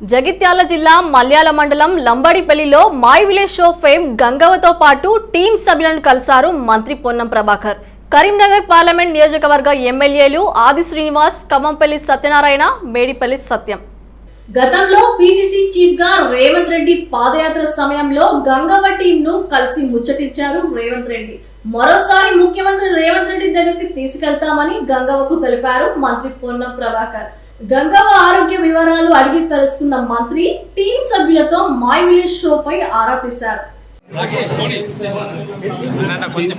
జగిత్యాల జిల్లా మల్యాల మండలం లంబడిపల్లిలో మై విలేజ్ షో ఫేమ్ గంగవ్వతో పాటు టీం సభ్యులను కలిశారు మంత్రి పొన్నం ప్రభాకర్. కరీంనగర్ పార్లమెంట్ నియోజకవర్గ ఎమ్మెల్యేలు ఆది శ్రీనివాస్ కమ్మంపల్లి సత్యనారాయణ మేడిపల్లి సత్యం. గతంలో పిసిసి చీఫ్గా రేవంత్ రెడ్డి పాదయాత్ర సమయంలో గంగవ్వ టీం ను కలిసి ముచ్చటించారు రేవంత్ రెడ్డి. మరోసారి ముఖ్యమంత్రి రేవంత్ రెడ్డి దగ్గరికి తీసుకెళ్తామని గంగవ్వకు తెలిపారు మంత్రి పొన్నం ప్రభాకర్. గంగవ్వ ఆరోగ్య వివరాలు అడిగి తెలుసుకున్న మంత్రి టీం సభ్యులతో మై విలేజ్ షో పై ఆరా తీశారు కొంచెం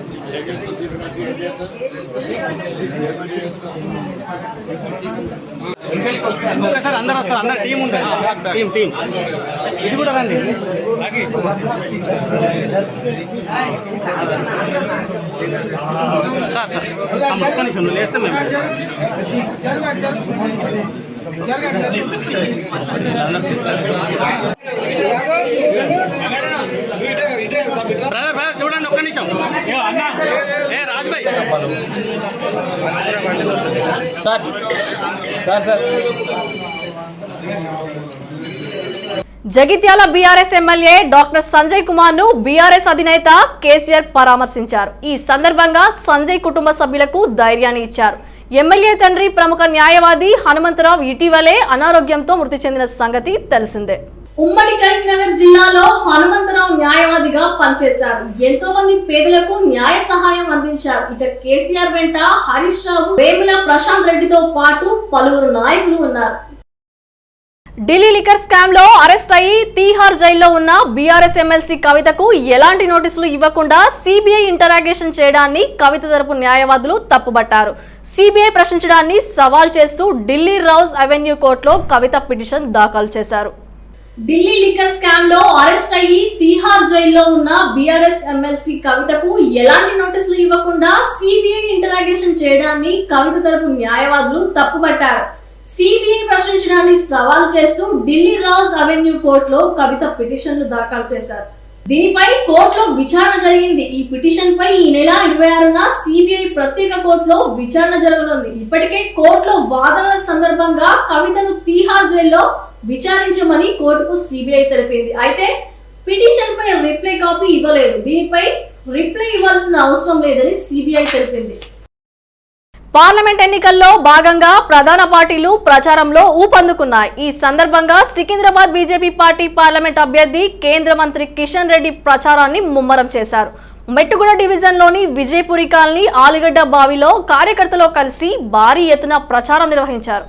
ఒకసారి అందరు వస్తారు అందరు టీం ఉంటుంది టీం టీం. ఇది కూడా రండి. సార్ సార్ ఒక్క నిమిషం లేస్తే మేము బ్రదర్ ఏ Rajubhai sir. Sir sir. Jagtial BRS MLA doctor Sanjay కుమార్ను BRS అధినేత కేసీఆర్ పరామర్శించారు. ఈ సందర్భంగా సంజయ్ కుటుంబ సభ్యులకు ధైర్యాన్ని ఇచ్చారు. ఎమ్మెల్యే తండ్రి ప్రముఖ న్యాయవాది హనుమంతరావు ఇటీవలే అనారోగ్యంతో మృతి చెందిన సంగతి తెలిసిందే. ఉమ్మడి కరీంనగర్ జిల్లాలో హనుమంతరావు న్యాయవాదిగా పనిచేశారు. ఎంతో మంది పేదలకు న్యాయ సహాయం అందించారు. ఇక కేసీఆర్ వెంట హరీష్ రావు వేముల ప్రశాంత్ రెడ్డితో పాటు పలువురు నాయకులు ఉన్నారు. ఢిల్లీ లికర్ స్కామ్లో అరెస్ట్ అయ్యి తీహార్ జైల్లో ఉన్న బీఆర్ఎస్ ఎమ్మెల్సీ కవితకు ఎలాంటి నోటీసులు ఇవ్వకుండా సిబిఐ ఇంటరాగేషన్ చేయడాన్ని కవిత తరపు న్యాయవాదులు తప్పుబట్టారు. సిబిఐ ప్రశ్నించడాన్ని సవాల్ చేస్తూ ఢిల్లీ రౌజ్ అవెన్యూ కోర్టులో కవిత పిటిషన్ దాఖలు చేశారు. ఢిల్లీ లిక్కర్ స్కామ్లో అరెస్ట్ అయ్యి తీహార్ జైల్లో ఉన్న బీఆర్ఎస్ ఎమ్మెల్సీ కవితకు ఎలాంటి నోటీసులు ఇవ్వకుండా సిబిఐ ఇంటరాగేషన్ చేయడాన్ని కవిత తరపు న్యాయవాదులు తప్పుపట్టారు. సిబిఐ ప్రశ్నించడాన్ని సవాలు చేస్తూ ఢిల్లీ రాజ్ అవెన్యూ కోర్టులో కవిత పిటిషన్లు దాఖలు చేశారు. దీనిపై కోర్టులో విచారణ జరిగింది. ఈ పిటిషన్ పై ఈ నెల ఇరవై ఆరున సిబిఐ ప్రత్యేక కోర్టులో విచారణ జరగనుంది. ఇప్పటికే కోర్టులో వాదనల సందర్భంగా కవితను తీహార్ జైల్లో విచారించమని కోర్టుకు సిబిఐ తెలిపింది. అయితే పిటిషన్ పై రిప్లై కాపీ ఇవ్వలేదు. దీనిపై రిప్లై ఇవ్వాల్సిన అవసరం లేదని సిబిఐ తెలిపింది. పార్లమెంట్ ఎన్నికల్లో భాగంగా ప్రధాన పార్టీలు ప్రచారంలో ఊపందుకున్నాయి. ఈ సందర్భంగా సికింద్రాబాద్ బీజేపీ పార్టీ పార్లమెంట్ అభ్యర్థి కేంద్ర మంత్రి కిషన్ రెడ్డి ప్రచారాన్ని ముమ్మరం చేశారు. మెట్టుగూడ డివిజన్లోని విజయపురి కాలనీ ఆలుగడ్డ బావిలో కార్యకర్తలు కలిసి భారీ ఎత్తున ప్రచారం నిర్వహించారు.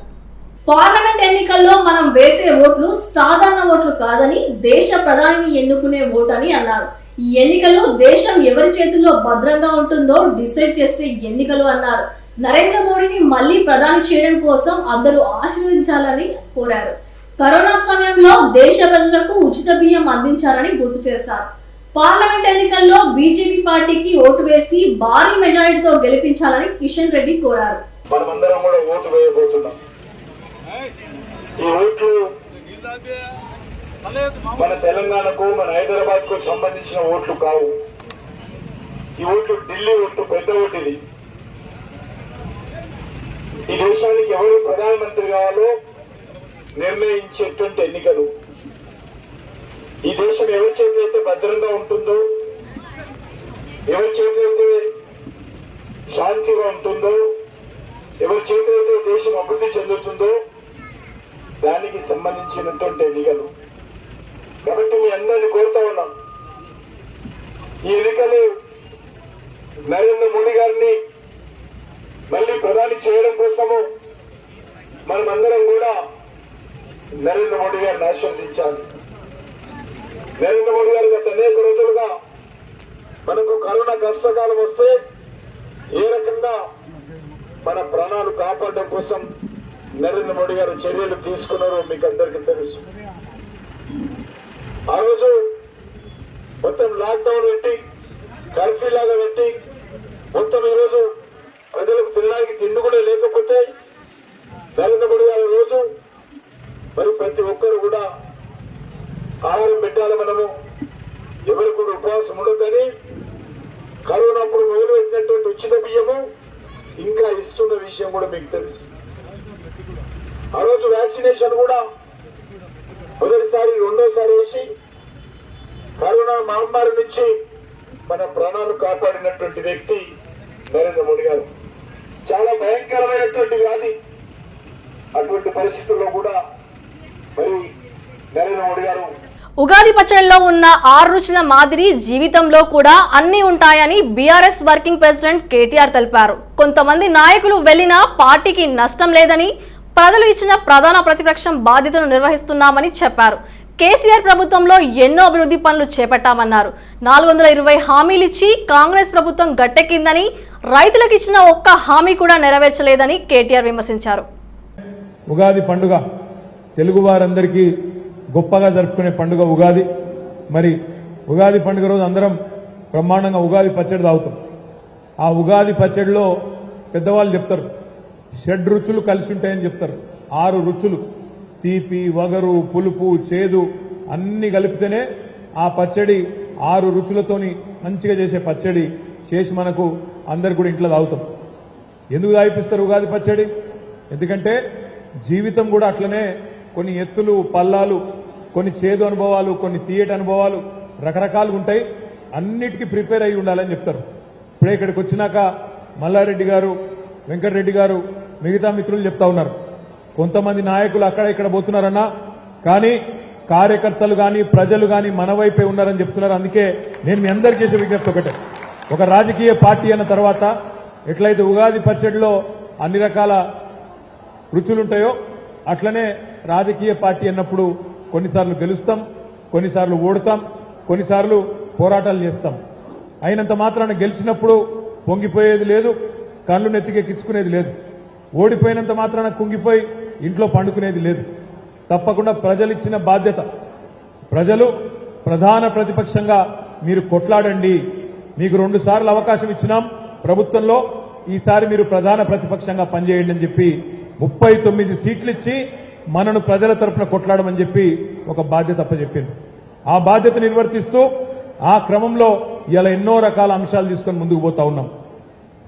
పార్లమెంట్ ఎన్నికల్లో మనం వేసే ఓట్లు సాధారణ ఓట్లు కాదని దేశ ప్రధానిని ఎన్నుకునే ఓటు అని అన్నారు. ఈ ఎన్నికలు దేశం ఎవరి చేతుల్లో భద్రంగా ఉంటుందో డిసైడ్ చేసే ఎన్నికలు అన్నారు. నరేంద్ర మోడీని మళ్ళీ ప్రధాని చేయడం కోసం అందరూ ఆశీర్వదించాలని కోరారు. కరోనా సమయంలో దేశ ప్రజలకు ఉచిత బియ్యం అందించాలని గుర్తు చేశారు. పార్లమెంట్ ఎన్నికల్లో బీజేపీ పార్టీకి ఓటు వేసి భారీ మెజారిటీతో గెలిపించాలని కిషన్ రెడ్డి కోరారు. మనమందరం కూడా ఓటు వేయబోతున్నాం. ఈ ఓట్లు మన తెలంగాణకు మన హైదరాబాద్కు సంబంధించిన ఓట్లు కావు. ఈ ఓట్లు ఢిల్లీ ఓట్లు పెద్ద ఓటు ఇది ఈ దేశానికి ఎవరు ప్రధానమంత్రి కావాలో నిర్ణయించేటువంటి ఎన్నికలు. ఈ దేశం ఎవరి చేతులైతే భద్రంగా ఉంటుందో ఎవరి చేతులైతే శాంతిగా ఉంటుందో ఎవరి చేతులైతే దేశం అభివృద్ధి చెందుతుందో దానికి సంబంధించినటువంటి ఎన్నికలు కాబట్టి మీ అందరిని కోరుతా ఉన్నాం ఈ ఎన్నికలు నరేంద్ర మోడీ గారిని మళ్ళీ ప్రధాని చేయడం కోసము మనమందరం కూడా నరేంద్ర మోడీ గారిని ఆశీర్వదించాలి. నరేంద్ర మోడీ గారు గత అనేక రోజులుగా మనకు కరోనా కష్టకాలం వస్తే ఏ రకంగా మన ప్రాణాలు కాపాడడం కోసం నరేంద్ర మోడీ గారు చర్యలు తీసుకున్నారో మీకు అందరికీ తెలుసు. ఆ రోజు మొత్తం లాక్డౌన్ పెట్టి కర్ఫ్యూ లాగా పెట్టి మొత్తం ఈరోజు ప్రజలకు తినడానికి తిండి కూడా లేకపోతే నరేంద్ర మోడీ గారి రోజు మరి ప్రతి ఒక్కరు కూడా ఆహారం పెట్టాలి మనము. ఎవరు కూడా ఉపవాసం ఉండదని కరోనా అప్పుడు మొదలుపెట్టినటువంటి ఉచిత బియ్యము ఇంకా ఇస్తున్న విషయం కూడా మీకు తెలుసు. ఆ రోజు వ్యాక్సినేషన్ కూడా మొదటిసారి రెండోసారి వేసి కరోనా మహమ్మారి నుంచి మన ప్రాణాలు కాపాడినటువంటి వ్యక్తి నరేంద్ర మోడీ గారు. చాలా భయంకరమైనటువంటి వ్యాధి. అటువంటి పరిస్థితుల్లో కూడా మరి నరేంద్ర మోడీ గారు ఉగాది పచ్చడిలో ఉన్న ఆరు రుచుల మాదిరి జీవితంలో కూడా అన్ని ఉంటాయని బీఆర్ఎస్ వర్కింగ్ ప్రెసిడెంట్ కేటీఆర్ తెలిపారు. కొంతమంది నాయకులు వెళ్ళినా పార్టీకి నష్టం లేదని ప్రజలు ఇచ్చిన ప్రధాన ప్రతిపక్షం బాధ్యతను నిర్వహిస్తున్నామని చెప్పారు. కేసీఆర్ ప్రభుత్వంలో ఎన్నో అభివృద్ధి పనులు చేపట్టామన్నారు. నాలుగు వందల ఇరవై హామీలిచ్చి కాంగ్రెస్ ప్రభుత్వం గట్టెక్కిందని రైతులకు ఇచ్చిన ఒక్క హామీ కూడా నెరవేర్చలేదని కేటీఆర్ విమర్శించారు. ఉగాది పండుగ తెలుగు వారందరికీ గొప్పగా జరుపుకునే పండుగ ఉగాది. మరి ఉగాది పండుగ రోజు అందరం బ్రహ్మాండంగా ఉగాది పచ్చడి తాగుతాం. ఆ ఉగాది పచ్చడిలో పెద్దవాళ్ళు చెప్తారు షడ్ రుచులు కలిసి ఉంటాయని చెప్తారు. ఆరు రుచులు. తీపి వగరు పులుపు చేదు అన్ని కలిపితేనే ఆ పచ్చడి ఆరు రుచులతోని మంచిగా చేసే పచ్చడి చేసి మనకు అందరు కూడా ఇంట్లో తాగుతాం. ఎందుకు తాగిపిస్తారు ఉగాది పచ్చడి? ఎందుకంటే జీవితం కూడా అట్లనే కొన్ని ఎత్తులు పల్లాలు కొన్ని చేదు అనుభవాలు కొన్ని తీయటి అనుభవాలు రకరకాలుగా ఉంటాయి. అన్నిటికీ ప్రిపేర్ అయి ఉండాలని చెప్తారు. ఇప్పుడే ఇక్కడికి వచ్చినాక మల్లారెడ్డి గారు వెంకటరెడ్డి గారు మిగతా మిత్రులు చెప్తా ఉన్నారు. కొంతమంది నాయకులు అక్కడ ఇక్కడ పోతున్నారన్నా కానీ కార్యకర్తలు కానీ ప్రజలు కానీ మన వైపే ఉన్నారని చెప్తున్నారు. అందుకే నేను మీ అందరు చేసే విజ్ఞప్తి ఒకటే. ఒక రాజకీయ పార్టీ అన్న తర్వాత ఎట్లయితే ఉగాది పచ్చడిలో అన్ని రకాల రుచులుంటాయో అట్లనే రాజకీయ పార్టీ అన్నప్పుడు కొన్నిసార్లు గెలుస్తాం కొన్నిసార్లు ఓడుతాం కొన్నిసార్లు పోరాటాలు చేస్తాం. అయినంత మాత్రాన గెలిచినప్పుడు పొంగిపోయేది లేదు కళ్ళు నెత్తికెక్కించుకునేది లేదు. ఓడిపోయినంత మాత్రాన కుంగిపోయి ఇంట్లో పండుకునేది లేదు. తప్పకుండా ప్రజలు ఇచ్చిన బాధ్యత. ప్రజలు ప్రధాన ప్రతిపక్షంగా మీరు కొట్లాడండి. మీకు రెండు సార్లు అవకాశం ఇచ్చినాం. ప్రభుత్వంలో ఈసారి మీరు ప్రధాన ప్రతిపక్షంగా పనిచేయండి అని చెప్పి ముప్పై తొమ్మిది సీట్లు ఇచ్చి మనను ప్రజల తరఫున కొట్లాడమని చెప్పి ఒక బాధ్యత అప్పచెప్పింది ఆ బాధ్యత నిర్వర్తిస్తూ ఆ క్రమంలో ఇలా ఎన్నో రకాల అంశాలు తీసుకొని ముందుకు పోతా ఉన్నాం.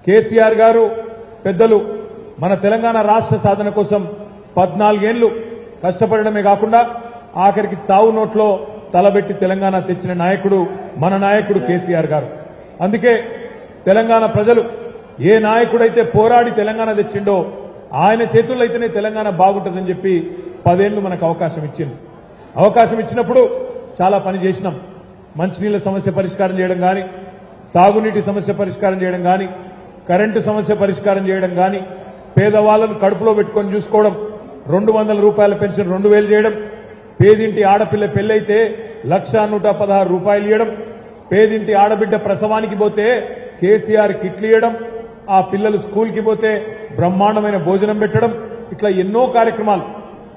కేసీఆర్ గారు పెద్దలు మన తెలంగాణ రాష్ట్ర సాధన కోసం పద్నాలుగేళ్ళు కష్టపడడమే కాకుండా ఆఖరికి చావు నోట్లో తలబెట్టి తెలంగాణ తెచ్చిన నాయకుడు మన నాయకుడు కేసీఆర్ గారు. అందుకే తెలంగాణ ప్రజలు ఏ నాయకుడైతే పోరాడి తెలంగాణ తెచ్చిండో ఆయన చేతుల్లో అయితేనే తెలంగాణ బాగుంటుందని చెప్పి పదేళ్ళు మనకు అవకాశం ఇచ్చింది అవకాశం ఇచ్చినప్పుడు చాలా పని చేసినాం. మంచినీళ్ళ సమస్య పరిష్కారం చేయడం కానీ సాగునీటి సమస్య పరిష్కారం చేయడం కానీ కరెంటు సమస్య పరిష్కారం చేయడం కానీ పేదవాళ్ళను కడుపులో పెట్టుకొని చూసుకోవడం రెండు వందల రూపాయల పెన్షన్ రెండు వేలు చేయడం పేదింటి ఆడపిల్ల పెళ్ళైతే లక్ష నూట పదహారు రూపాయలు ఇవ్వడం పేదింటి ఆడబిడ్డ ప్రసవానికి పోతే కేసీఆర్ కిట్లు ఇవ్వడం ఆ పిల్లలు స్కూల్కి పోతే బ్రహ్మాండమైన భోజనం పెట్టడం ఇట్లా ఎన్నో కార్యక్రమాలు.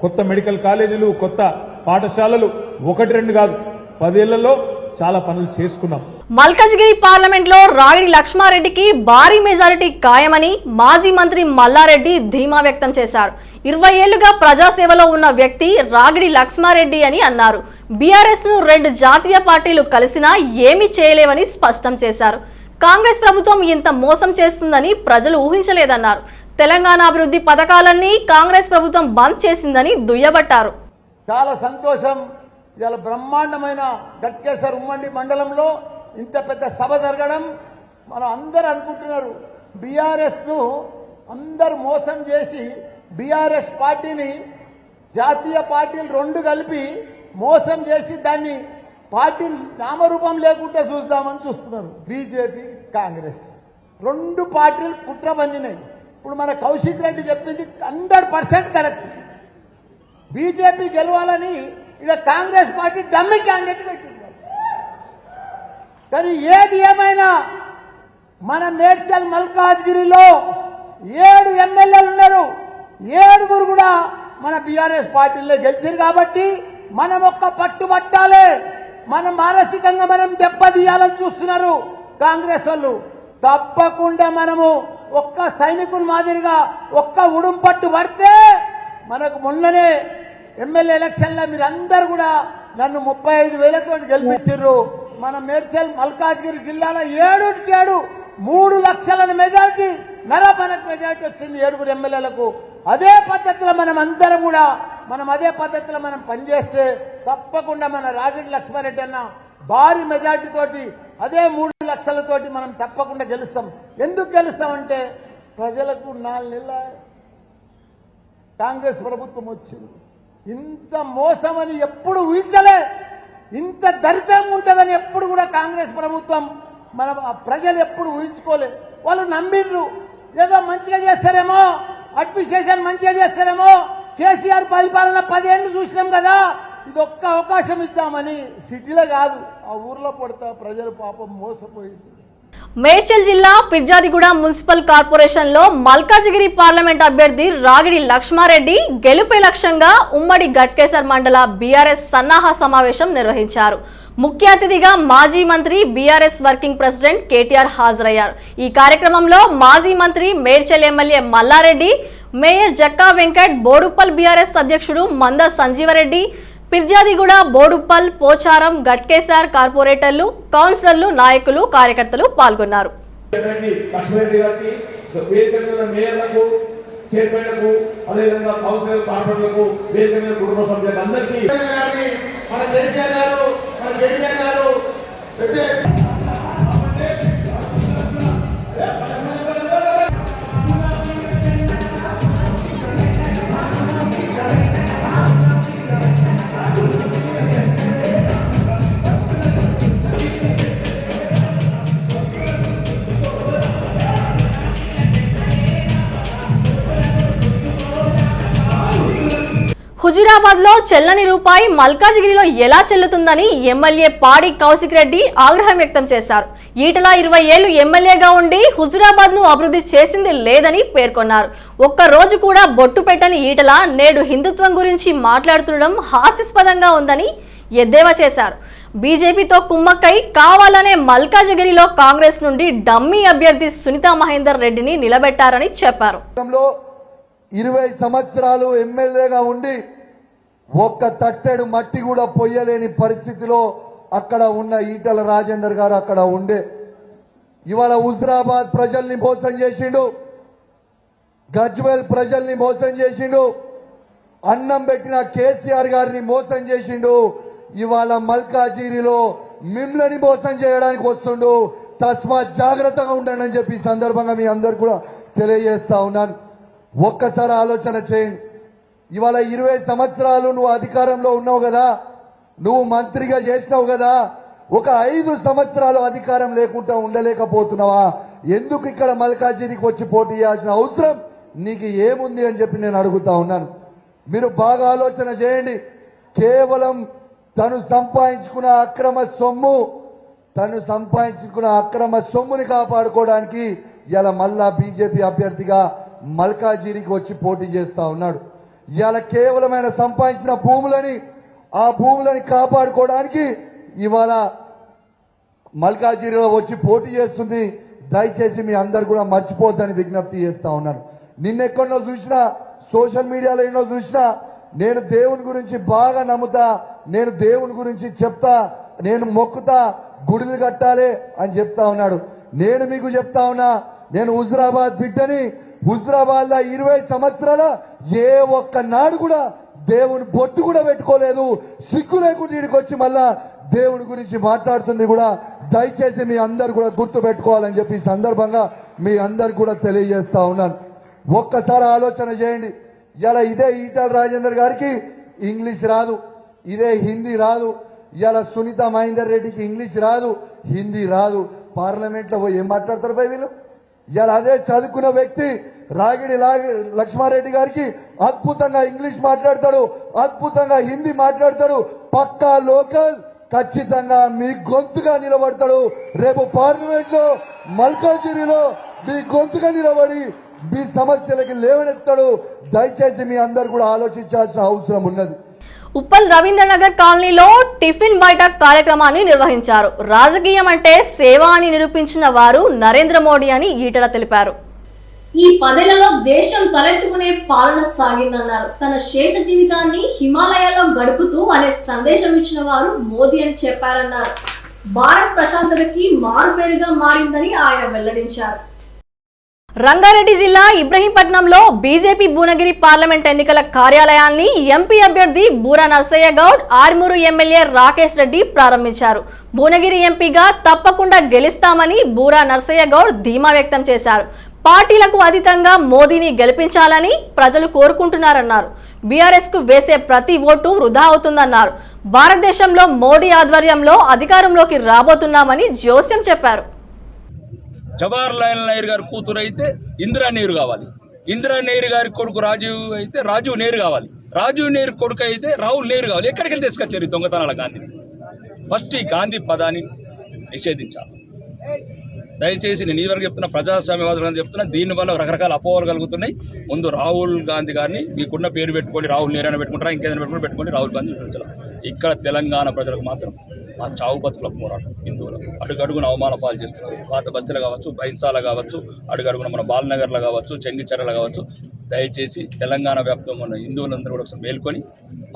కొత్త మెడికల్ కాలేజీలు కొత్త పాఠశాలలు ఒకటి రెండు కాదు పదేళ్ళలో చాలా పనులు చేసుకున్నాం. మల్కజ్గిరి పార్లమెంట్లో రాగిడి లక్ష్మారెడ్డికి భారీ మెజారిటీ ఖాయమని మాజీ మంత్రి మల్లారెడ్డి ధీమా వ్యక్తం చేశారు. ఇరవై ఏళ్ళుగా ప్రజాసేవలో ఉన్న వ్యక్తి రాగిడి లక్ష్మారెడ్డి అని అన్నారు. బీఆర్ఎస్ను రెండు జాతీయ పార్టీలు కలిసినా ఏమీ చేయలేవని స్పష్టం చేశారు. కాంగ్రెస్ ప్రభుత్వం ఇంత మోసం చేస్తుందని ప్రజలు ఊహించలేదన్నారు. తెలంగాణ అభివృద్ధి పథకాలన్నీ కాంగ్రెస్ ప్రభుత్వం బంద్ చేసిందని దుయ్యబట్టారు. చాలా సంతోషం. ఇవాళ బ్రహ్మాండమైన గట్కేశ్వర్ ఉమ్మండి మండలంలో ఇంత పెద్ద సభ జరగడం మనం అందరూ అనుకుంటున్నారు. బీఆర్ఎస్ను అందరు మోసం చేసి బీఆర్ఎస్ పార్టీని జాతీయ పార్టీలు రెండు కలిపి మోసం చేసి దాన్ని పార్టీ నామరూపం లేకుండా చూద్దామని చూస్తున్నారు. బీజేపీ కాంగ్రెస్. రెండు పార్టీలు కుట్ర పండినాయి ఇప్పుడు మన కౌశిక్ రెడ్డి చెప్పింది హండ్రెడ్ పర్సెంట్ కరెక్ట్. బీజేపీ గెలవాలని ఇక కాంగ్రెస్ పార్టీ డమ్మి క్యాండిడేట్ పెట్టింది. కానీ ఏది ఏమైనా మన మేడ్చల్ మల్కాజ్గిరిలో ఏడు ఎమ్మెల్యేలు ఉన్నారు. ఏడుగురు కూడా మన బీఆర్ఎస్ పార్టీలో గెలిచారు కాబట్టి మనం ఒక్క పట్టు పట్టాలి మనం మానసికంగా మనం దెబ్బతీయాలని చూస్తున్నారు కాంగ్రెస్ వాళ్ళు. తప్పకుండా మనము ఒక్క సైనికుల మాదిరిగా ఒక్క ఉడుంపట్టు పడితే మనకు మొన్ననే ఎమ్మెల్యే ఎలక్షన్లో మీరందరూ కూడా నన్ను ముప్పై ఐదు వేలతో గెలిపించారు మన మేడ్చల్ మల్కాజ్గిరి జిల్లాలో ఏడుకి ఏడు మూడు లక్షల మెజార్టీ నరపనకు మెజార్టీ వచ్చింది ఏడుగురు ఎమ్మెల్యేలకు. అదే పద్ధతిలో మనం అందరం కూడా మనం అదే పద్ధతిలో మనం పనిచేస్తే తప్పకుండా మన రాగిడి లక్ష్మారెడ్డి అన్న భారీ మెజార్టీ తోటి అదే మూడు లక్షలతోటి మనం తప్పకుండా గెలుస్తాం. ఎందుకు గెలుస్తామంటే ప్రజలకు నాలుగు నెలల కాంగ్రెస్ ప్రభుత్వం వచ్చింది. ఇంత మోసమని ఎప్పుడు ఊహించలే. ఇంత దరిద్రం ఉంటుందని ఎప్పుడు కూడా కాంగ్రెస్ ప్రభుత్వం మన ఆ ప్రజలు ఎప్పుడు ఊహించుకోలే. వాళ్ళు నమ్మిండ్రు. ఏదో మంచిగా చేస్తారేమో అడ్మినిస్ట్రేషన్ మంచిగా చేస్తారేమో కేసీఆర్ పరిపాలన పదేళ్ళు చూసినాం కదా ఇది ఒక్క అవకాశం ఇద్దామని సిటీలో కాదు ఆ ఊర్లో పడతా ప్రజలు పాపం మోసపోయింది మేడ్చల్ జిల్లా ఫిర్జాదిగూడ మున్సిపల్ కార్పొరేషన్లో మల్కాజిగిరి పార్లమెంట్ అభ్యర్థి రాగిడి లక్ష్మారెడ్డి గెలుపే లక్ష్యంగా ఉమ్మడి గట్కేసర్ మండల బీఆర్ఎస్ సన్నాహ సమావేశం నిర్వహించారు. ముఖ్య అతిథిగా మాజీ మంత్రి బీఆర్ఎస్ వర్కింగ్ ప్రెసిడెంట్ కేటీఆర్ హాజరయ్యారు. ఈ కార్యక్రమంలో మాజీ మంత్రి Medchal MLA Mallareddy mayor Jakka Venkat Boduppal BRS అధ్యక్షుడు మంద సంజీవరెడ్డి పిర్జాదిగూడ బోడుప్పల్ పోచారం గట్కేసార్ కార్పొరేటర్లు కౌన్సిలర్లు నాయకులు కార్యకర్తలు పాల్గొన్నారు. గారికి లక్ష్మీరెడ్డి గారికి వేదికమైన మేయర్లకు చైర్మన్లకు అదేవిధంగా కౌన్సిలర్ కార్పొరేటర్లకు వేదికమైన కుటుంబ సభ్యులకు అందరికీ మన కేసీఆర్ గారు మన కేటీఆర్ గారు హుజురాబాద్లో చెల్లని రూపాయి మల్కాజిగిరిలో ఎలా చెల్లుతుందని ఎమ్మెల్యే పాడి కౌశిక్ రెడ్డి ఆగ్రహం వ్యక్తం చేశారు. ఈటల ఇరవై ఏళ్ళు ఎమ్మెల్యేగా ఉండి హుజురాబాద్ను అభివృద్ధి చేసింది లేదని పేర్కొన్నారు. ఒక్క రోజు కూడా బొట్టు పెట్టని ఈటల నేడు హిందుత్వం గురించి మాట్లాడుతుండడం హాస్యాస్పదంగా ఉందని ఎద్దేవా చేశారు. బీజేపీతో కుమ్మక్కై కావాలనే మల్కాజిగిరిలో కాంగ్రెస్ నుండి డమ్మీ అభ్యర్థి సునీతా మహేందర్ రెడ్డిని నిలబెట్టారని చెప్పారు. ఇరవై సంవత్సరాలు ఎమ్మెల్యేగా ఉండి ఒక్క తట్టెడు మట్టి కూడా పొయ్యలేని పరిస్థితిలో అక్కడ ఉన్న ఈటల రాజేందర్ గారు అక్కడ ఉండే. ఇవాళ హుజరాబాద్ ప్రజల్ని మోసం చేసిండు. గజ్వేల్ ప్రజల్ని మోసం చేసిండు. అన్నం పెట్టిన కేసీఆర్ గారిని మోసం చేసిండు. ఇవాళ మల్కాజీరిలో మిమ్మల్ని మోసం చేయడానికి వస్తుండు. తస్మాత్ జాగ్రత్తగా ఉండండి అని చెప్పి సందర్భంగా మీ అందరు కూడా తెలియజేస్తా ఉన్నాను. ఒక్కసారి ఆలోచన చేయండి. ఇవాళ ఇరవై సంవత్సరాలు నువ్వు అధికారంలో ఉన్నావు కదా? నువ్వు మంత్రిగా చేసినావు కదా? ఒక ఐదు సంవత్సరాలు అధికారం లేకుండా ఉండలేకపోతున్నావా? ఎందుకు ఇక్కడ మల్కాజిరికి వచ్చి పోటీ చేయాల్సిన అవసరం? నీకు ఏముంది అని చెప్పి నేను అడుగుతా ఉన్నాను. మీరు బాగా ఆలోచన చేయండి. కేవలం తను సంపాదించుకున్న అక్రమ సొమ్ము తను సంపాదించుకున్న అక్రమ సొమ్ముని కాపాడుకోవడానికి ఇలా మళ్ళా బీజేపీ అభ్యర్థిగా మల్కాజిరికి వచ్చి పోటీ చేస్తా ఉన్నాడు. ఇవాళ కేవలమైన సంపాదించిన భూములని ఆ భూములని కాపాడుకోవడానికి ఇవాళ మల్కాజిరిలో వచ్చి పోటీ చేస్తుంది. దయచేసి మీ అందరు కూడా మర్చిపోద్దని విజ్ఞప్తి చేస్తా ఉన్నాను. నిన్నెక్కడో చూసినా సోషల్ మీడియాలో ఎన్నో చూసినా నేను దేవుని గురించి బాగా నమ్ముతా నేను దేవుని గురించి చెప్తా నేను మొక్కుతా గుడిలు కట్టాలి అని చెప్తా ఉన్నాడు. నేను మీకు చెప్తా ఉన్నా నేను హుజరాబాద్ బిడ్డని హుజరాబాద్లో ఇరవై సంవత్సరాల ఏ ఒక్క నాడు కూడా దేవుని బొట్టు కూడా పెట్టుకోలేదు. సిగ్గు లేకుండా ఇక్కడికి వచ్చి మళ్ళా దేవుని గురించి మాట్లాడుతుంది కూడా. దయచేసి మీ అందరు కూడా గుర్తు పెట్టుకోవాలని చెప్పి ఈ సందర్భంగా మీ అందరు కూడా తెలియజేస్తా ఉన్నాను. ఒక్కసారి ఆలోచన చేయండి. ఇలా ఇదే ఈటల రాజేందర్ గారికి ఇంగ్లీష్ రాదు. ఇదే హిందీ రాదు. ఇలా సునీత మహేందర్ రెడ్డికి ఇంగ్లీష్ రాదు. హిందీ రాదు. పార్లమెంట్లో పోయి ఏం మాట్లాడతారు భయ్ వీళ్ళు ఇలా అదే చదువుకున్న వ్యక్తి రాగిడి లాగి లక్ష్మారెడ్డి గారికి అద్భుతంగా ఇంగ్లీష్ మాట్లాడతాడు అద్భుతంగా హిందీ మాట్లాడతాడు పక్కా లోకల్ ఖచ్చితంగా మీ గొంతుగా నిలబడతాడు. రేపు పార్లమెంట్లో మల్కాజిరిలో మీ గొంతుగా నిలబడి మీ సమస్యలకి లేవనెత్తాడు. దయచేసి మీ అందరు కూడా ఆలోచించాల్సిన అవసరం ఉన్నది. ఉప్పల్ రవీంద్రనగర్ కాలనీలో టిఫిన్ బయట కార్యక్రమాన్ని నిర్వహించారు. రాజకీయం అంటే సేవ అని నిరూపించిన వారు నరేంద్ర మోడీ అని ఈటల తెలిపారు. ఈ పదేళ్ళలో దేశం తలెత్తుకునే పాలన సాగిందన్నారు. తన శేష జీవితాన్ని హిమాలయాల్లో గడుపుతూ అనే సందేశం ఇచ్చిన వారు మోదీ అని చెప్పారన్నారు. భారత్ ప్రశాంతతకి మారుపేరుగా మారిందని ఆయన వెల్లడించారు. రంగారెడ్డి జిల్లా ఇబ్రహీంపట్నంలో బీజేపీ భువనగిరి పార్లమెంట్ ఎన్నికల కార్యాలయాన్ని ఎంపీ అభ్యర్థి బూరా నర్సయ్య గౌడ్ ఆర్మూరు ఎమ్మెల్యే రాకేష్ రెడ్డి ప్రారంభించారు. భువనగిరి ఎంపీగా తప్పకుండా గెలుస్తామని బూరా నర్సయ్య గౌడ్ ధీమా వ్యక్తం చేశారు. పార్టీలకు అతీతంగా మోదీని గెలిపించాలని ప్రజలు కోరుకుంటున్నారన్నారు. బీఆర్ఎస్కు వేసే ప్రతి ఓటు వృధా అవుతుందన్నారు. భారతదేశంలో మోడీ ఆధ్వర్యంలో అధికారంలోకి రాబోతున్నామని జోస్యం చెప్పారు. జవహర్లాల్ లాల్ గారి కూతురు అయితే ఇందిరా నెహ్రూ కావాలి. ఇందిరా నెహ్రూ గారి కొడుకు రాజీవ్ అయితే రాజీవ్ నేరు కావాలి. రాజీవ్ నెహ్రూ కొడుకు అయితే రాహుల్ నేరు కావాలి. ఎక్కడికి వెళ్ళి తీసుకొచ్చారు ఈ దొంగతనాల గాంధీని? ఫస్ట్ ఈ గాంధీ పదాన్ని నిషేధించాలి. దయచేసి నేను ఈవరకు చెప్తున్నా ప్రజాస్వామ్యవాదులు అని చెప్తున్నా దీనివల్ల రకరకాల అపోహలు కలుగుతున్నాయి. ముందు రాహుల్ గాంధీ గారిని మీకున్న పేరు పెట్టుకోండి రాహుల్ నేరైనా అని పెట్టుకుంటారా ఇంకేదైనా పెట్టుకుని పెట్టుకోండి రాహుల్ గాంధీ ఇక్కడ తెలంగాణ ప్రజలకు మాత్రం ఆ చావు బతుకుల పోరాటం. హిందువులకు అడుగడుగున అవమాన పాలు చేస్తున్నారు. పాత బస్తీలు కావచ్చు బైన్సాల కావచ్చు అడుగడుగున మన బాలనగర్లో కావచ్చు చెంగిచెర్రలో కావచ్చు దయచేసి తెలంగాణ వ్యాప్తంగా ఉన్న హిందువులందరూ కూడా ఒకసారి మేల్కొని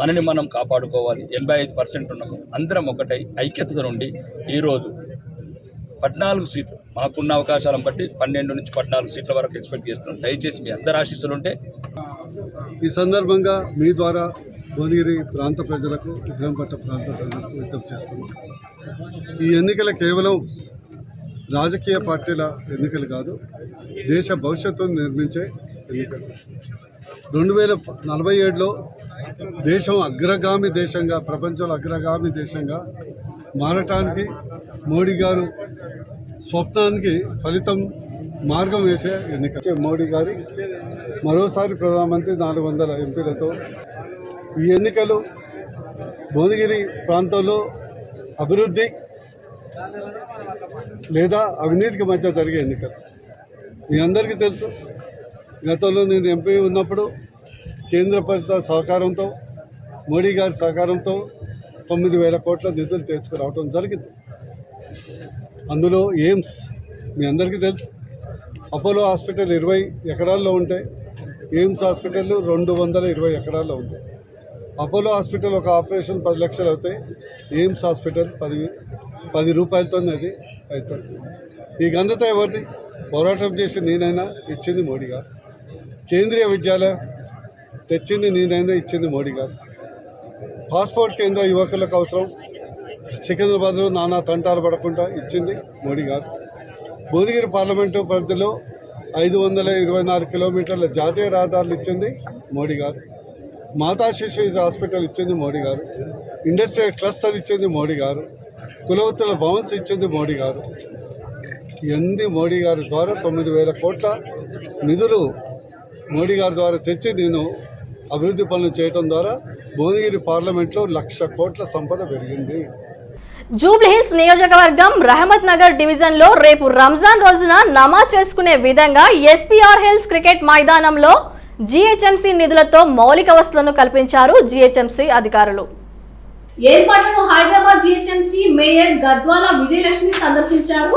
మనని మనం కాపాడుకోవాలి. ఎనభై ఐదు పర్సెంట్ ఉన్నాము అందరం ఒకటై ఐక్యతతో నుండి ఈరోజు పద్నాలుగు సీట్లు మాకున్న అవకాశాలను బట్టి పన్నెండు నుంచి పద్నాలుగు సీట్ల వరకు ఎక్స్పెక్ట్ చేస్తున్నాం. దయచేసి మీ అందరు ఆశీస్సులు ఉంటే ఈ సందర్భంగా మీ ద్వారా భువనగిరి ప్రాంత ప్రజలకు ఇబ్రహంపట్ట ప్రాంత ప్రజలకు విజ్ఞప్తి చేస్తున్నాం. ఈ ఎన్నికలు కేవలం రాజకీయ పార్టీల ఎన్నికలు కాదు దేశ భవిష్యత్తును నిర్మించే ఎన్నికలు. రెండు వేల నలభై ఏడులో దేశం అగ్రగామి దేశంగా ప్రపంచంలో అగ్రగామి దేశంగా మారటానికి మోడీ గారు స్వప్నానికి ఫలితం మార్గం వేసే ఎన్నిక. మోడీ గారి మరోసారి ప్రధానమంత్రి నాలుగు వందల ఎంపీలతో ఈ ఎన్నికలు భువనగిరి ప్రాంతంలో అభివృద్ధి లేదా అవినీతికి మధ్య జరిగే ఎన్నికలు. మీ అందరికీ తెలుసు. గతంలో నేను ఎంపీ ఉన్నప్పుడు కేంద్ర పరిత సహకారంతో మోడీ గారి సహకారంతో తొమ్మిది వేల కోట్ల నిధులు తీసుకురావడం జరిగింది. అందులో ఎయిమ్స్ మీ అందరికీ తెలుసు. అపోలో హాస్పిటల్ ఇరవై ఎకరాల్లో ఉంటాయి ఎయిమ్స్ హాస్పిటల్ రెండు వందల ఇరవై ఎకరాల్లో ఉంటాయి అపోలో హాస్పిటల్ ఒక ఆపరేషన్ పది లక్షలు అవుతాయి. ఎయిమ్స్ హాస్పిటల్ పది పది రూపాయలతో అది అవుతుంది. ఈ ఘనత ఎవరిది? పోరాటం చేసి నేనైనా ఇచ్చింది మోడీ గారు. కేంద్రీయ విద్యాలయం తెచ్చింది నేనైనా ఇచ్చింది మోడీ గారు. పాస్పోర్ట్ కేంద్ర యువకులకు అవసరం. సికింద్రాబాద్లో నానా తంటాలు పడకుండా ఇచ్చింది మోడీ గారు. భువనగిరి పార్లమెంటు పరిధిలో ఐదు వందల ఇరవై నాలుగు కిలోమీటర్ల జాతీయ రహదారులు ఇచ్చింది మోడీ గారు. మాతా శిశు హాస్పిటల్ ఇచ్చింది మోడీ గారు. ఇండస్ట్రియల్ క్లస్టర్ ఇచ్చింది మోడీ గారు. కులవృత్తుల భవన్స్ ఇచ్చింది మోడీ గారు. ఇవన్నీ మోడీ గారి ద్వారా తొమ్మిది వేల కోట్ల నిధులు మోడీ గారి ద్వారా తెచ్చి నేను అభివృద్ధి పనులు చేయడం ద్వారా భువనగిరి పార్లమెంట్లో లక్ష కోట్ల సంపద పెరిగింది. జూబ్లీహిల్స్ నియోజకవర్గం రహమత్ నగర్ డివిజన్లో రేపు రంజాన్ రోజున నమాజ్ చేసుకునే విధంగా ఎస్పీఆర్ హిల్స్ క్రికెట్ మైదానంలో జీహెచ్ఎంసీ నిధులతో మౌలిక వసతులను కల్పించారు జీహెచ్ఎంసీ అధికారులు. ఏర్పాట్లను హైదరాబాద్ జిహెచ్ఎంసీ మేయర్ గద్వాల విజయలక్ష్మి సందర్శించారు.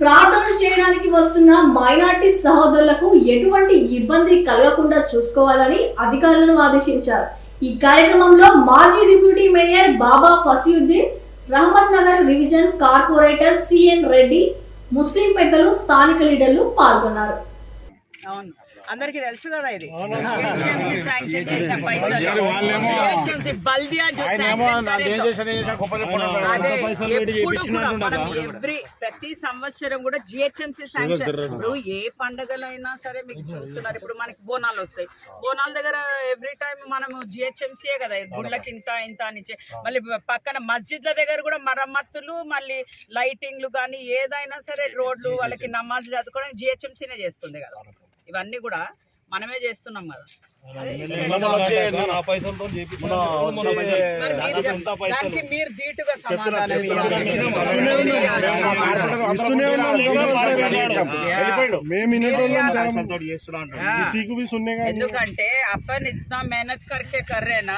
ప్రార్థనలు చేయడానికి వస్తున్న మైనార్టీ సహోదరులకు ఎటువంటి ఇబ్బంది కలగకుండా చూసుకోవాలని అధికారులను ఆదేశించారు. ఈ కార్యక్రమంలో మాజీ deputy mayor Baba Fasiuddin Rahmat Nagar division corporator CN Reddy ముస్లిం పెద్దలు స్థానిక లీడర్లు పాల్గొన్నారు. అవును. అందరికి తెలుసు కదా ఇది. ఎవ్రీ ప్రతి సంవత్సరం కూడా జిహెచ్ఎంసీ శాంక్షన్ ఇప్పుడు ఏ పండగలైనా సరే మీకు చూస్తున్నారు. ఇప్పుడు మనకి బోనాలు వస్తాయి. బోనాల దగ్గర ఎవ్రీ టైం మనము జిహెచ్ఎంసీయే కదా గుళ్ళకి ఇంత ఇంత అని చే- మళ్ళీ పక్కన మస్జిద్ల దగ్గర కూడా మరమ్మతులు మళ్ళీ లైటింగ్లు కానీ ఏదైనా సరే రోడ్లు వాళ్ళకి నమాజ్ చదువుకోవడానికి జిహెచ్ఎంసీనే చేస్తుంది కదా. ఇవన్నీ కూడా మనమే చేస్తున్నాం కదా. దానికి మీరు ధీటుగా సమాధానం ఎందుకంటే అప్పని మెహనత్ కర్కే కర్రేనా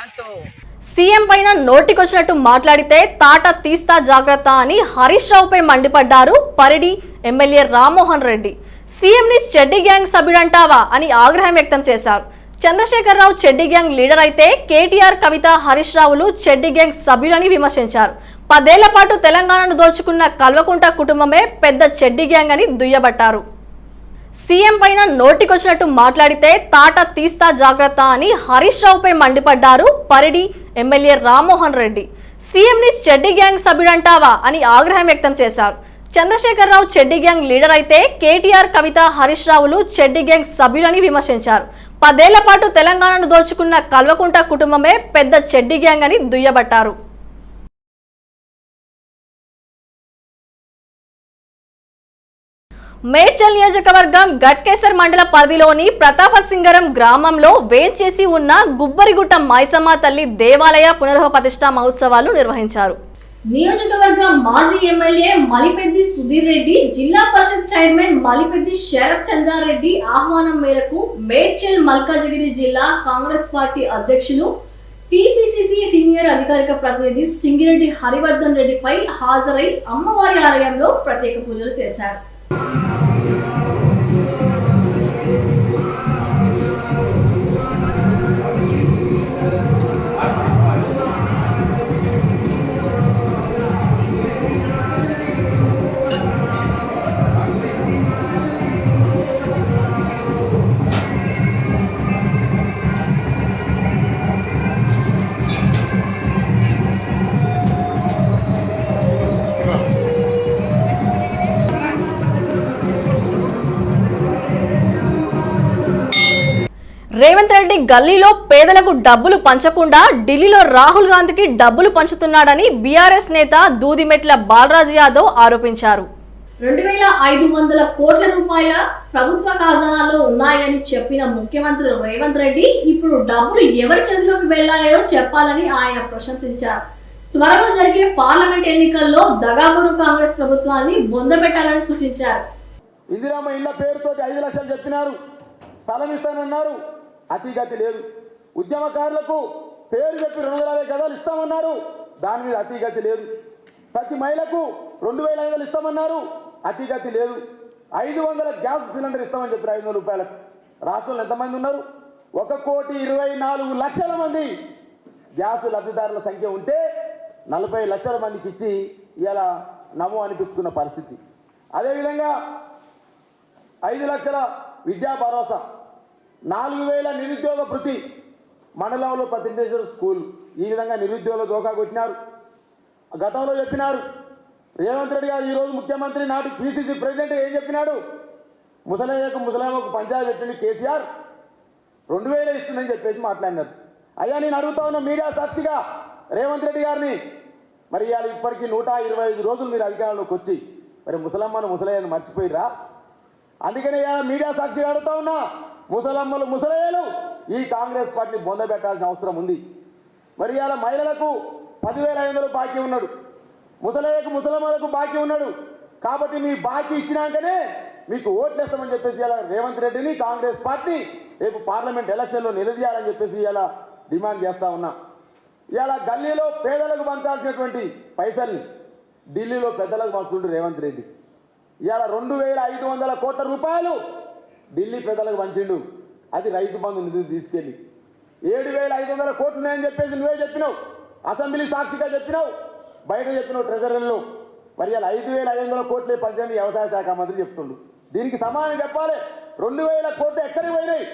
సీఎం పైన నోటికొచ్చినట్టు మాట్లాడితే తాట తీస్తా జాగ్రత్త అని హరీష్ రావుపై మండిపడ్డారు పరిడి ఎమ్మెల్యే రామ్మోహన్ రెడ్డి. సీఎంని చెడ్డి గ్యాంగ్ సభ్యుడంటావా అని ఆగ్రహం వ్యక్తం చేశారు. చంద్రశేఖరరావు చెడ్డి గ్యాంగ్ లీడర్ అయితే కేటీఆర్ కవిత హరీష్ రావులు చెడ్డి గ్యాంగ్ సభ్యులని విమర్శించారు. పదేళ్ళ పాటు తెలంగాణను దోచుకున్న కల్వకుంట కుటుంబమే పెద్ద చెడ్డి గ్యాంగ్ అని దుయ్యబట్టారు. సీఎం పైన నోటికొచ్చినట్టు మాట్లాడితే తాట తీస్తా జాగ్రత్త అని హరీష్ రావుపై మండిపడ్డారు పరిడి ఎమ్మెల్యే రామ్మోహన్ రెడ్డి. సీఎంని చెడ్డి గ్యాంగ్ సభ్యుడంటావా అని ఆగ్రహం వ్యక్తం చేశారు. చంద్రశేఖరరావు చెడ్డి గ్యాంగ్ లీడర్ అయితే కేటీఆర్ కవిత హరీష్ రావులు చెడ్డి గ్యాంగ్ సభ్యులని విమర్శించారు. పదేళ్ళ పాటు తెలంగాణను దోచుకున్న కల్వకుంట కుటుంబమే పెద్ద చెడ్డి గ్యాంగ్ అని దుయ్యబట్టారు. మేడ్చల్ నియోజకవర్గం గట్కేసర్ మండల పరిధిలోని ప్రతాపసింగరం గ్రామంలో వేంచేసి ఉన్న గుబ్బరిగుట్ట మైసమ్మ తల్లి దేవాలయ పునరుపతిష్ట మహోత్సవాలు నిర్వహించారు. నియోజకవర్గ మాజీ ఎమ్మెల్యే మలిపెద్ది సుధీర్ రెడ్డి జిల్లా పరిషత్ చైర్మన్ మలిపెద్ది శరత్ చంద్రారెడ్డి ఆహ్వానం మేరకు మేడ్చల్ మల్కాజిగిరి జిల్లా కాంగ్రెస్ పార్టీ అధ్యక్షులు టీపీసీసీ సీనియర్ అధికారిక ప్రతినిధి సింగిరెడ్డి హరివర్ధన్ రెడ్డిపై హాజరై అమ్మవారి ఆలయంలో ప్రత్యేక పూజలు చేశారు. రేవంత్ రెడ్డి గల్లీలో పేదలకు డబ్బులు పంచకుండా ఢిల్లీలో రాహుల్ గాంధీకి డబ్బులు పంచుతున్నాడని బీఆర్ఎస్ నేత దూదిమెట్ల బాలరాజు యాదవ్ ఆరోపించారు. రెండు వేల ఐదు వందల కోట్ల రూపాయల ప్రభుత్వ ఖజానాలో ఉన్నాయని చెప్పిన ముఖ్యమంత్రి రేవంత్ రెడ్డి ఇప్పుడు డబ్బులు ఎవరి చేతిలోకి వెళ్ళాయో చెప్పాలని ఆయన ప్రశంసించారు. త్వరలో జరిగే పార్లమెంట్ ఎన్నికల్లో దగాబురు కాంగ్రెస్ ప్రభుత్వాన్ని బొందబెట్టాలని సూచించారు. ఇందిరామ్మ ఇళ్ళ పేరుతోటి ఐదు లక్షలు చెప్పినారు. స్థలం ఇస్తానన్నారు అతిగతి లేదు. ఉద్యమకారులకు పేరు చెప్పి రెండు వందల యాభై గదాలు ఇస్తామన్నారు. దాని మీద అతిగతి లేదు. ప్రతి మహిళకు రెండు వేల ఐదు ఇస్తామన్నారు. అతిగతి లేదు. ఐదు వందల గ్యాస్ సిలిండర్ ఇస్తామని చెప్పారు. ఐదు వందల రూపాయలకు. రాష్ట్రంలో ఎంతమంది ఉన్నారు? ఒక కోటి ఇరవై నాలుగు లక్షల మంది గ్యాస్ లబ్ధిదారుల సంఖ్య ఉంటే నలభై లక్షల మందికి ఇచ్చి ఇలా నమో అనిపించుకున్న పరిస్థితి. అదేవిధంగా ఐదు లక్షల విద్యా భరోసా నాలుగు వేల నిరుద్యోగ భృతి మండలంలో పద్దెనిమిది స్కూల్ ఈ విధంగా నిరుద్యోగులు దోకా కొట్టినారు. గతంలో చెప్పినారు. రేవంత్ రెడ్డి గారు ఈరోజు ముఖ్యమంత్రి నాటి పిసిసి ప్రెసిడెంట్ ఏం చెప్పినాడు? ముసలయ్యకు ముసలామకు పంచాయతీ పెట్టింది కేసీఆర్. రెండు వేలు ఇస్తుందని చెప్పేసి మాట్లాడినారు. అయ్యా నేను అడుగుతా ఉన్న మీడియా సాక్షిగా రేవంత్ రెడ్డి గారిని. మరి ఇవాళ ఇప్పటికీ నూట ఇరవై ఐదు రోజులు మీరు అధికారంలోకి వచ్చి మరి ముసలమ్మను ముసలయ్యను మర్చిపోయిరా అందుకనే ఇవాళ మీడియా సాక్షిగా అడుగుతా ఉన్నా. ముసలమ్మలు ముసలయ్యలు ఈ కాంగ్రెస్ పార్టీని బొందబెట్టాల్సిన అవసరం ఉంది. మరి ఇలా మహిళలకు పదివేల ఐదు వందలు బాకీ ఉన్నాడు. ముసలయ్యకు ముసలమ్మలకు బాకీ ఉన్నాడు. కాబట్టి మీ బాకీ ఇచ్చినాకనే మీకు ఓట్లేస్తామని చెప్పేసి ఇలా రేవంత్ రెడ్డిని కాంగ్రెస్ పార్టీ రేపు పార్లమెంట్ ఎలక్షన్లో నిలదీయాలని చెప్పేసి ఇలా డిమాండ్ చేస్తా ఉన్నా. ఇలా గల్లీలో పేదలకు పంచాల్సినటువంటి పైసల్ని ఢిల్లీలో పెద్దలకు పంచుతుండ్రు రేవంత్ రెడ్డి. ఇవాళ రెండు వేల ఐదు వందల కోట్ల రూపాయలు ఢిల్లీ పెద్దలకు పంచిండు. అది రైతు బంధు నిధులు తీసుకెళ్ళి. ఏడు వేల ఐదు వందల కోట్లు ఉన్నాయని చెప్పేసి నువ్వే చెప్పినావు. అసెంబ్లీ సాక్షిగా చెప్పినావు. బయట చెప్పినావు ట్రెజరీలో మరి ఇలా ఐదు వేల ఐదు వందల కోట్లే పంచని వ్యవసాయ శాఖ మంత్రి చెప్తుండు. దీనికి సమానం చెప్పాలి. రెండు వేల కోట్లు ఎక్కడికి పోయినాయి?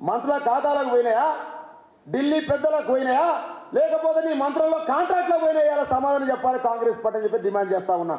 మంత్రుల ఖాతాలకు పోయినాయా? ఢిల్లీ పెద్దలకు పోయినాయా? లేకపోతే నీ మంత్రుల్లో కాంట్రాక్ట్లో పోయినాయి? ఇలా సమాధానం చెప్పాలి కాంగ్రెస్ పార్టీ అని చెప్పి డిమాండ్ చేస్తా ఉన్నా.